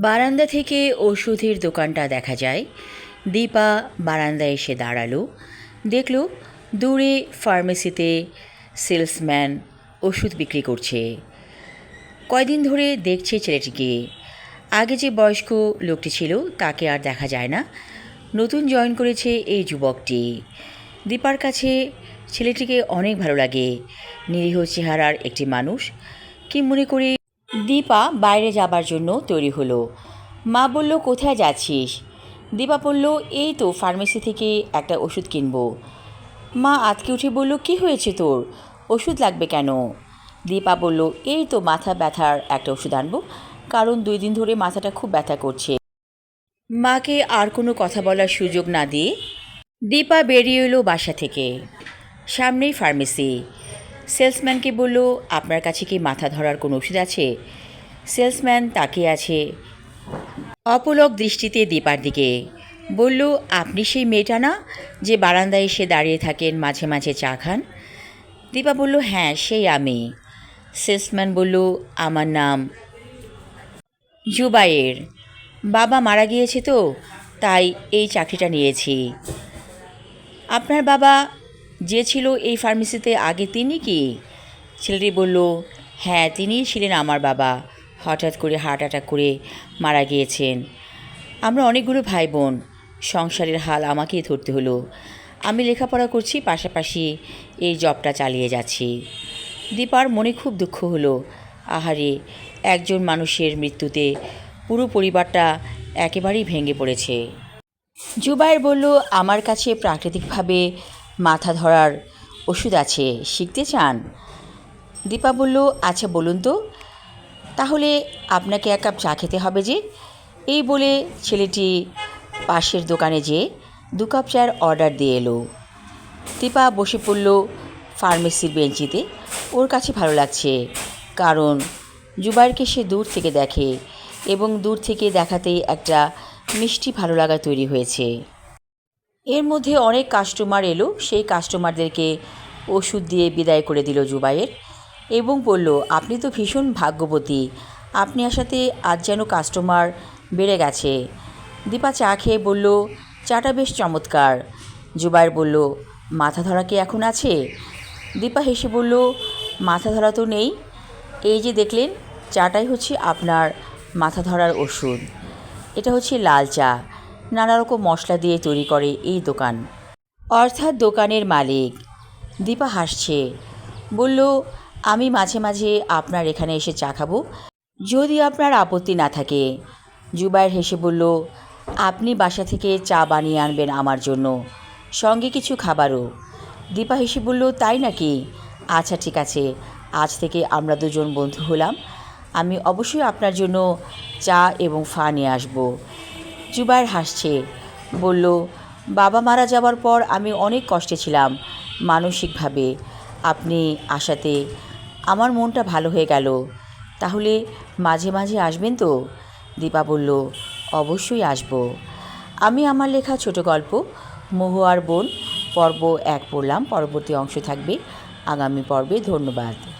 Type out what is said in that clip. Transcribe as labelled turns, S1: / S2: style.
S1: বারান্দা থেকে ওষুধের দোকানটা দেখা যায়। দীপা বারান্দায় এসে দাঁড়াল। দেখল দূরে ফার্মেসিতে সেলসম্যান ওষুধ বিক্রি করছে। কয়দিন ধরে দেখছে ছেলেটিকে। আগে যে বয়স্ক লোকটি ছিল তাকে আর দেখা যায় না। নতুন জয়েন করেছে এই যুবকটি। দীপার কাছে ছেলেটিকে অনেক ভালো লাগে। নিরীহ চেহারার একটি মানুষ। কি মনে করে দীপা বাইরে যাবার জন্য তৈরি হলো। মা বলল, কোথায় যাচ্ছিস? দীপা বলল, এই তো ফার্মেসি থেকে একটা ওষুধ কিনবো। মা আজকে উঠে বলল, কি হয়েছে তোর? ওষুধ লাগবে কেন? দীপা বলল, এই তো মাথা ব্যথার একটা ওষুধ আনব, কারণ দুই দিন ধরে মাথাটা খুব ব্যথা করছে। মাকে আর কোনো কথা বলার সুযোগ না দিয়ে দীপা বেরিয়ে এলো বাসা থেকে। সামনেই ফার্মেসি সেলসম্যানকে বলল, আপনার কাছে কি মাথা ধরার কোনো ওষুধ আছে? সেলসম্যান তাকিয়ে আছে অপলক দৃষ্টিতে দীপার দিকে। বলল, আপনি সেই মেয়েটা না যে বারান্দায় এসে দাঁড়িয়ে থাকেন, মাঝে মাঝে চা খান? দীপা বলল হ্যাঁ সেই আমি। সেলসম্যান বলল, আমার নাম জুবাইয়ের বাবা মারা গিয়েছে তো, তাই এই চাকরিটা নিয়েছি। আপনার বাবা যে ছিল এই ফার্মেসিতে আগে তিনি কি? ছেলেটি বলল হ্যাঁ তিনিই ছিলেন আমার বাবা। হঠাৎ করে হার্ট অ্যাটাক করে মারা গিয়েছেন। আমরা অনেকগুলো ভাই বোন সংসারের হাল আমাকেই ধরতে হলো। আমি লেখাপড়া করছি, পাশাপাশি এই জবটা চালিয়ে যাচ্ছি। দীপার মনে খুব দুঃখ হলো। আহারে, একজন মানুষের মৃত্যুতে পুরো পরিবারটা একেবারেই ভেঙে পড়েছে। জুবাইর বলল, আমার কাছে প্রাকৃতিকভাবে মাথা ধরার ওষুধ আছে, শিখতে চান? দীপা বলল আচ্ছা বলুন তো, তাহলে আপনাকে এক কাপ চা খেতে হবে যে। এই বলে ছেলেটি পাশের দোকানে যেয়ে দু কাপ চায়ের অর্ডার দিয়ে এলো। দীপা বসে পড়ল ফার্মেসির বেঞ্চিতে। ওর কাছে ভালো লাগছে, কারণ জুবাইরকে সে দূর থেকে দেখে এবং দূর থেকে দেখাতেই একটা মিষ্টি ভালো লাগা তৈরি হয়েছে। এর মধ্যে অনেক কাস্টমার এলো, সেই কাস্টমারদেরকে ওষুধ দিয়ে বিদায় করে দিল জুবাইয়ের এবং বলল, আপনি তো ভীষণ ভাগ্যবতী। আপনি আসাতে আজ যেন কাস্টমার বেড়ে গেছে। দীপা চা খেয়ে বলল, চাটা বেশ চমৎকার। জুবাইর বলল, মাথা ধরা কি এখন আছে? দীপা হেসে বলল, মাথা ধরা তো নেই। এই যে দেখলেন, চাটাই হচ্ছে আপনার মাথা ধরার ওষুধ। এটা হচ্ছে লাল চা। নানা রকম মশলা দিয়ে তৈরি করে এই দোকান। অর্থাৎ দোকানের মালিক। দীপা হাসছে। বলল, আমি মাঝে মাঝে আপনার এখানে এসে চা খাব। যদি আপনার আপত্তি না থাকে। জুবাইর হেসে বলল, আপনি বাসা থেকে চা বানিয়ে আনবেন আমার জন্য। সঙ্গে কিছু খাবারও। দীপা হেসে বলল, তাই নাকি? আচ্ছা ঠিক আছে। আজ থেকে আমরা দুজন বন্ধু হলাম। আমি অবশ্যই আপনার জন্য চা এবং ফা নিয়ে আসব। জুবাইর হাসছে। বলল, বাবা মারা যাওয়ার পর আমি অনেক কষ্টে ছিলাম, মানসিকভাবে। আপনি আসাতে আমার মনটা ভালো হয়ে গেল। তাহলে মাঝে মাঝে আসবেন তো? দীপা বলল, অবশ্যই আসব। আমি আমার লেখা ছোট গল্প মহুয়ার বোন, পর্ব এক পড়লাম। পরবর্তী অংশ থাকবে। আগামী পর্বে ধন্যবাদ।